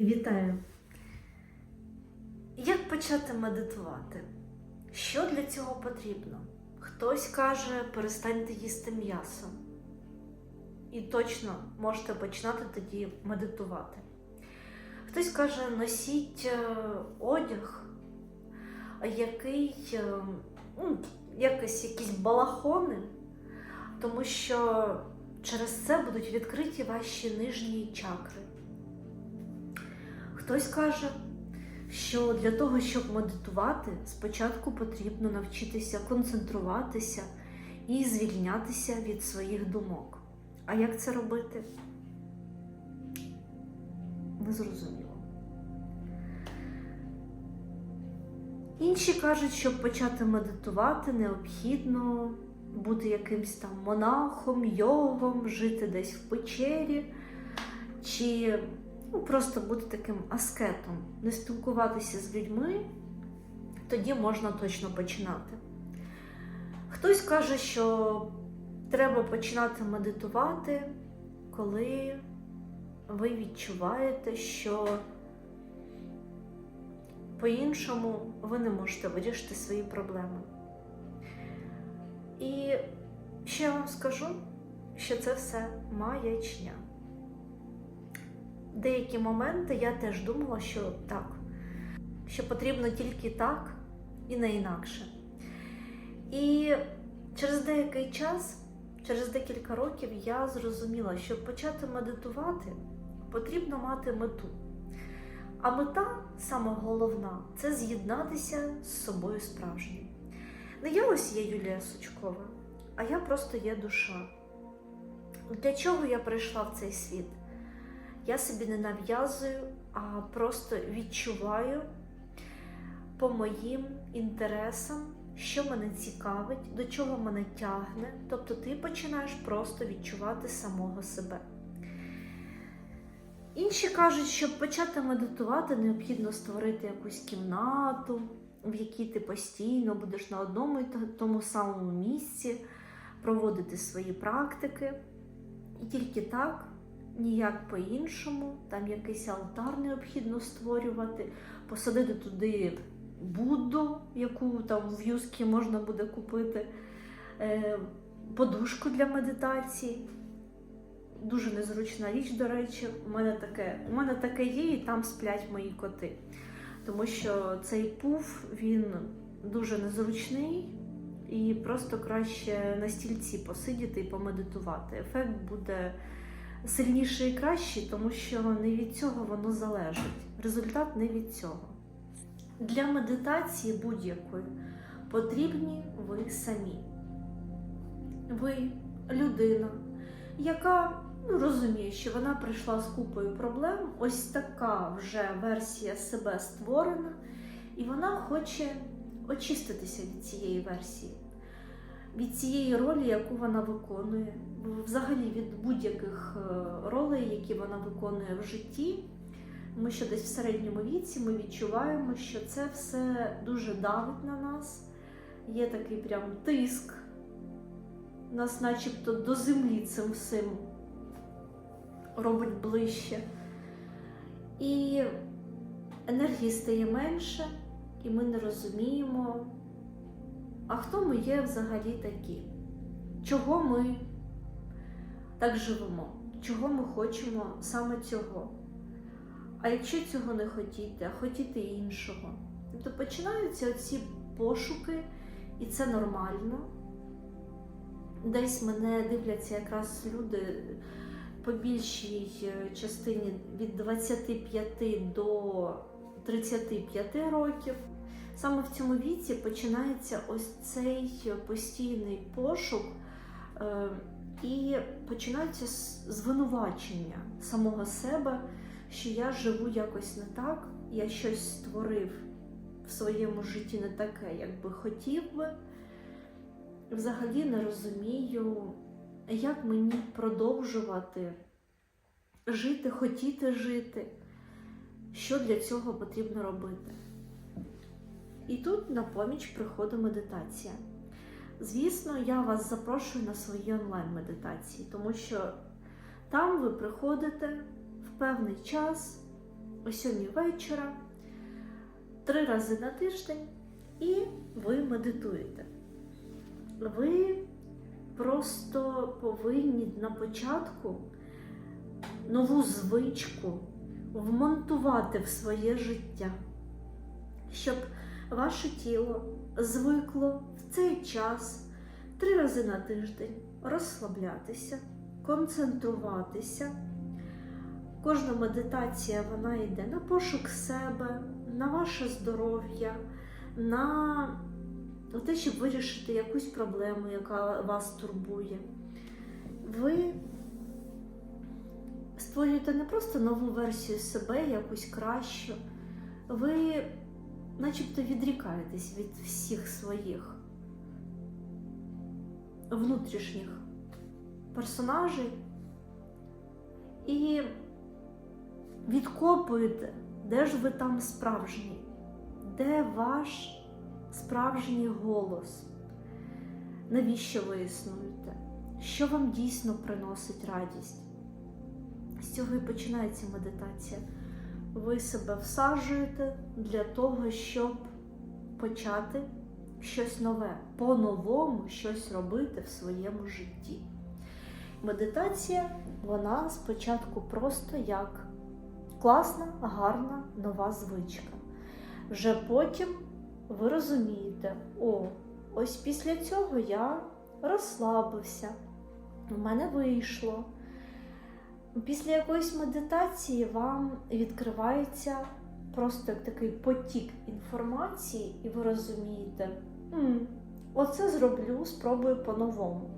Вітаю! Як почати медитувати? Що для цього потрібно? Хтось каже, перестаньте їсти м'ясо. І точно можете починати тоді медитувати. Хтось каже, носіть е, одяг, який е, ну, якось якісь балахони, тому що через це будуть відкриті ваші нижні чакри. Хтось каже, що для того, щоб медитувати, спочатку потрібно навчитися концентруватися і звільнятися від своїх думок. А як це робити? Незрозуміло. Інші кажуть, щоб почати медитувати, необхідно бути якимсь там монахом, йогом, жити десь в печері, чи ну, просто бути таким аскетом, не спілкуватися з людьми, тоді можна точно починати. Хтось каже, що треба починати медитувати, коли ви відчуваєте, що по-іншому ви не можете вирішити свої проблеми. І ще я вам скажу, що це все маячня. Деякі моменти я теж думала, що так, що потрібно тільки так і не інакше. І через деякий час, через декілька років, я зрозуміла, щоб почати медитувати, потрібно мати мету. А мета, саме головна, це з'єднатися з собою справжньою. Не я ось є Юлія Сучкова, а я просто є душа. Для чого я прийшла в цей світ? Я собі не нав'язую, а просто відчуваю по моїм інтересам, що мене цікавить, до чого мене тягне. Тобто ти починаєш просто відчувати самого себе. Інші кажуть, щоб почати медитувати, необхідно створити якусь кімнату, в якій ти постійно будеш на одному і тому самому місці проводити свої практики. І тільки так, ніяк по-іншому, там якийсь алтар необхідно створювати, посадити туди Будду, яку там в юскі можна буде купити, е, подушку для медитації. Дуже незручна річ, до речі, у мене таке, у мене таке є, і там сплять мої коти. Тому що цей пуф він дуже незручний і просто краще на стільці посидіти і помедитувати. Ефект буде сильніший і кращий, тому що не від цього воно залежить. Результат не від цього. Для медитації будь-якої потрібні ви самі. Ви людина, яка ну, розуміє, що вона прийшла з купою проблем, ось така вже версія себе створена, і вона хоче очиститися від цієї версії, від цієї ролі, яку вона виконує, взагалі від будь-яких е, ролей, які вона виконує в житті. Ми що десь в середньому віці ми відчуваємо, що це все дуже давить на нас. Є такий прям тиск, нас начебто до землі цим всім робить ближче. І енергії стає менше, і ми не розуміємо, а хто ми є взагалі такі? Чого ми так живемо? Чого ми хочемо саме цього? А якщо цього не хотіти, а хотіти іншого, то починаються оці пошуки, і це нормально. Десь мене дивляться якраз люди по більшій частині від 25 до 35 років. Саме в цьому віці починається ось цей постійний пошук. е, І починаються звинувачення самого себе що я живу якось не так, я щось створив в своєму житті не таке, як би хотів би. Взагалі не розумію, як мені продовжувати жити, хотіти жити, що для цього потрібно робити. І тут на поміч приходить медитація. Звісно, я вас запрошую на свої онлайн-медитації, тому що там ви приходите в певний час, о 7 вечора, три рази на тиждень, і ви медитуєте. Ви просто повинні на початку нову звичку вмонтувати в своє життя, щоб ваше тіло звикло в цей час три рази на тиждень розслаблятися, концентруватися. Кожна медитація вона йде на пошук себе, на ваше здоров'я, на те, щоб вирішити якусь проблему, яка вас турбує. Ви створюєте не просто нову версію себе, якусь кращу, ви начебто відрікаєтесь від всіх своїх внутрішніх персонажей і відкопуєте, де ж ви там справжній, де ваш справжній голос, навіщо ви існуєте, що вам дійсно приносить радість. З цього і починається медитація. Ви себе всаджуєте для того, щоб почати щось нове, по-новому щось робити в своєму житті. Медитація, вона спочатку просто як класна, гарна нова звичка. Вже потім ви розумієте, о, ось після цього я розслабився, у мене вийшло. Після якоїсь медитації вам відкривається просто такий потік інформації, і ви розумієте, «М, оце зроблю, спробую по-новому.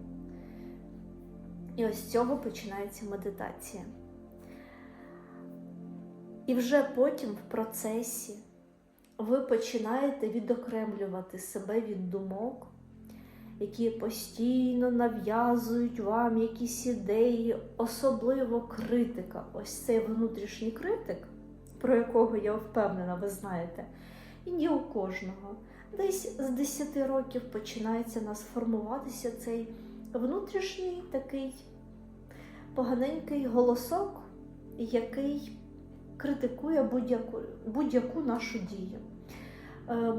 І ось з цього починається медитація. І вже потім в процесі ви починаєте відокремлювати себе від думок, які постійно нав'язують вам якісь ідеї, особливо критика. Ось цей внутрішній критик, про якого я впевнена, ви знаєте, він є у кожного. Десь з 10 років починається нас формуватися цей внутрішній такий поганенький голосок, який критикує будь-яку будь-яку нашу дію,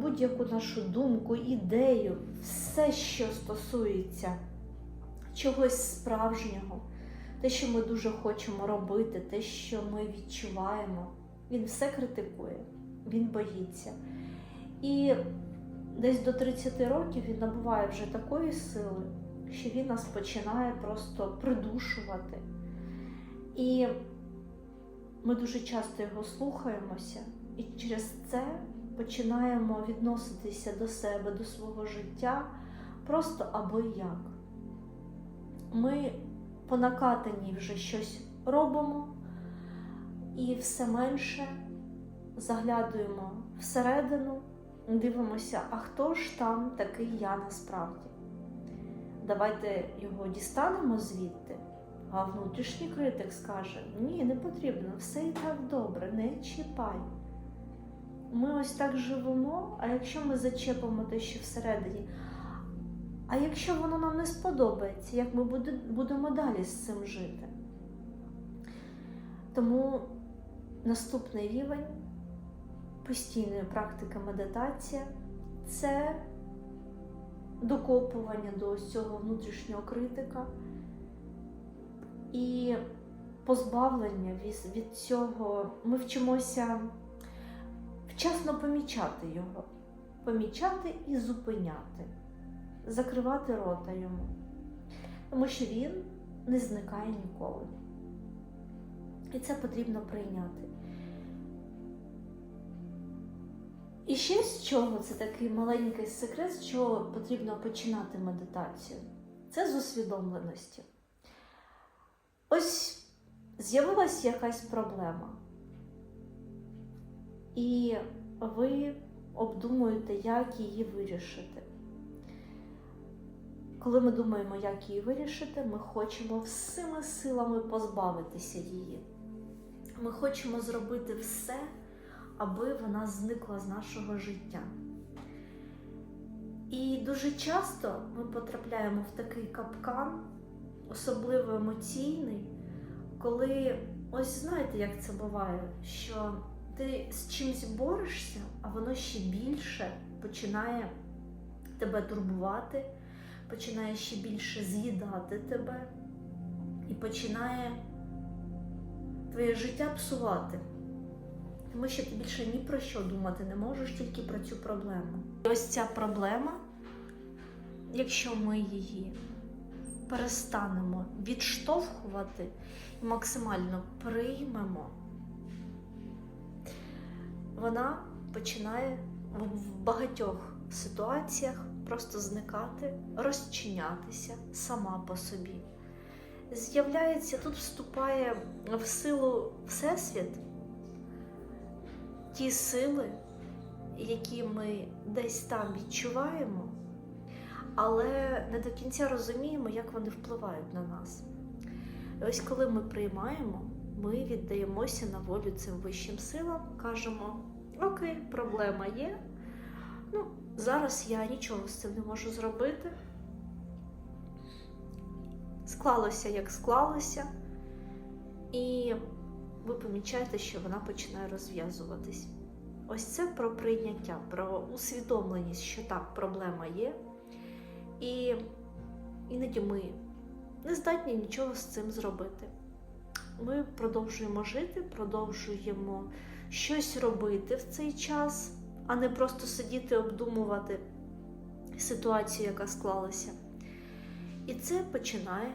будь-яку нашу думку, ідею, все, що стосується чогось справжнього, те, що ми дуже хочемо робити, те, що ми відчуваємо. Він все критикує, він боїться. І десь до 30 років він набуває вже такої сили, що він нас починає просто придушувати. І ми дуже часто його слухаємося, і через це починаємо відноситися до себе, до свого життя просто або як. Ми по накатанні вже щось робимо і все менше заглядуємо всередину, дивимося, а хто ж там такий я насправді. Давайте його дістанемо звідти. А внутрішній критик скаже: ні, не потрібно, все і так добре, не чіпай. Ми ось так живемо, а якщо ми зачепимо те, що всередині, а якщо воно нам не сподобається, як ми будемо далі з цим жити? Тому наступний рівень постійної практики медитація це докопування до цього внутрішнього критика і позбавлення від цього. Ми вчимося вчасно помічати його, помічати і зупиняти, закривати рота йому, тому що він не зникає ніколи. І це потрібно прийняти. І ще з чого це такий маленький секрет, з чого потрібно починати медитацію. Це з усвідомленості. Ось з'явилась якась проблема, і ви обдумуєте, як її вирішити. Коли ми думаємо, як її вирішити, ми хочемо всіми силами позбавитися її. Ми хочемо зробити все, аби вона зникла з нашого життя. І дуже часто ми потрапляємо в такий капкан, особливо емоційний, коли ось знаєте, як це буває, що ти з чимось борешся, а воно ще більше починає тебе турбувати, починає ще більше з'їдати тебе і починає твоє життя псувати. Тому що ти більше ні про що думати не можеш, тільки про цю проблему. І ось ця проблема, якщо ми її перестанемо відштовхувати і максимально приймемо, вона починає в- багатьох ситуаціях просто зникати, розчинятися сама по собі. З'являється, тут вступає в силу Всесвіт ті сили, які ми десь там відчуваємо, але не до кінця розуміємо, як вони впливають на нас. Ось коли ми приймаємо, ми віддаємося на волю цим вищим силам, кажемо: Окей, проблема є. Ну, зараз я нічого з цим не можу зробити. Склалося, як склалося, і ви помічаєте, що вона починає розв'язуватись. Ось це про прийняття, про усвідомленість, що так, проблема є, і іноді ми не здатні нічого з цим зробити. Ми продовжуємо жити, продовжуємо щось робити в цей час, а не просто сидіти, обдумувати ситуацію, яка склалася. І це починає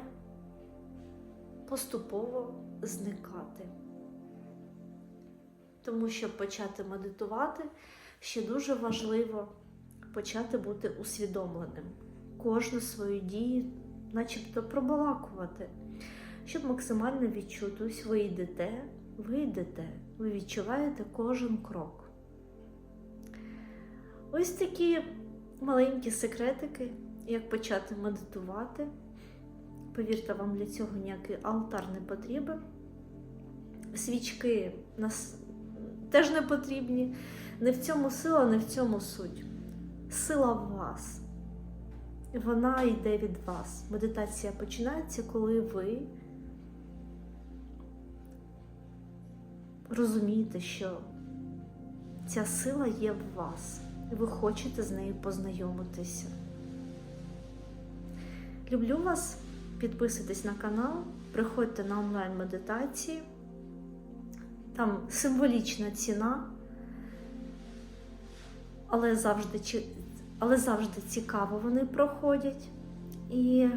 поступово зникати. Тому щоб почати медитувати, ще дуже важливо почати бути усвідомленим, кожну свою дію, начебто пробалакувати, щоб максимально відчути, ось ви йдете, ви йдете, ви відчуваєте кожен крок. Ось такі маленькі секретики, як почати медитувати. Повірте, вам для цього ніякий алтар не потрібен. Свічки нас теж не потрібні. Не в цьому сила, не в цьому суть. Сила в вас. Вона йде від вас. Медитація починається, коли ви розумієте, що ця сила є в вас, і ви хочете з нею познайомитися. Люблю вас, підписуйтесь на канал, приходьте на онлайн-медитації. Там символічна ціна, але завжди, але завжди цікаво вони проходять, і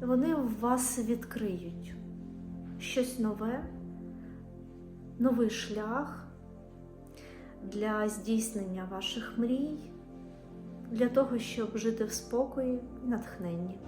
вони в вас відкриють. Щось нове, новий шлях для здійснення ваших мрій, для того, щоб жити в спокої і натхненні.